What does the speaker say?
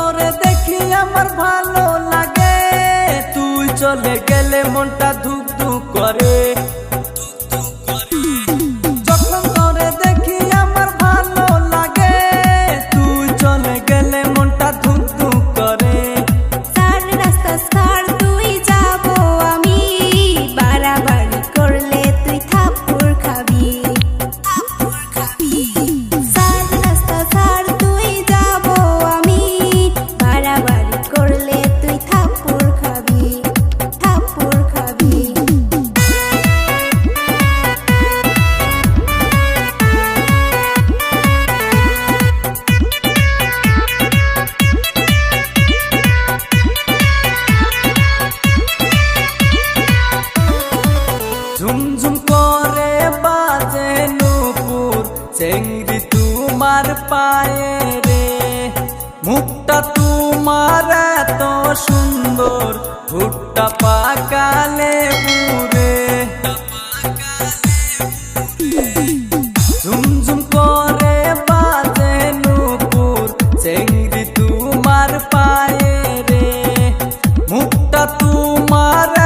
তোরে দেখি আমার ভালো লাগে। তুই চলে গেলে মনটা ধুক ধুক করে। ঝুমঝুম করে বাজে নুপুর, চেংড়ি তোমার পায়ে রে। মুখটা তোমার এত সুন্দর ভুট্টা পাকালে পুরে ঝুমঝুম করে বাজে নুপুর, চেংড়ি তোমার পায়ে রে। মুখটা তোমার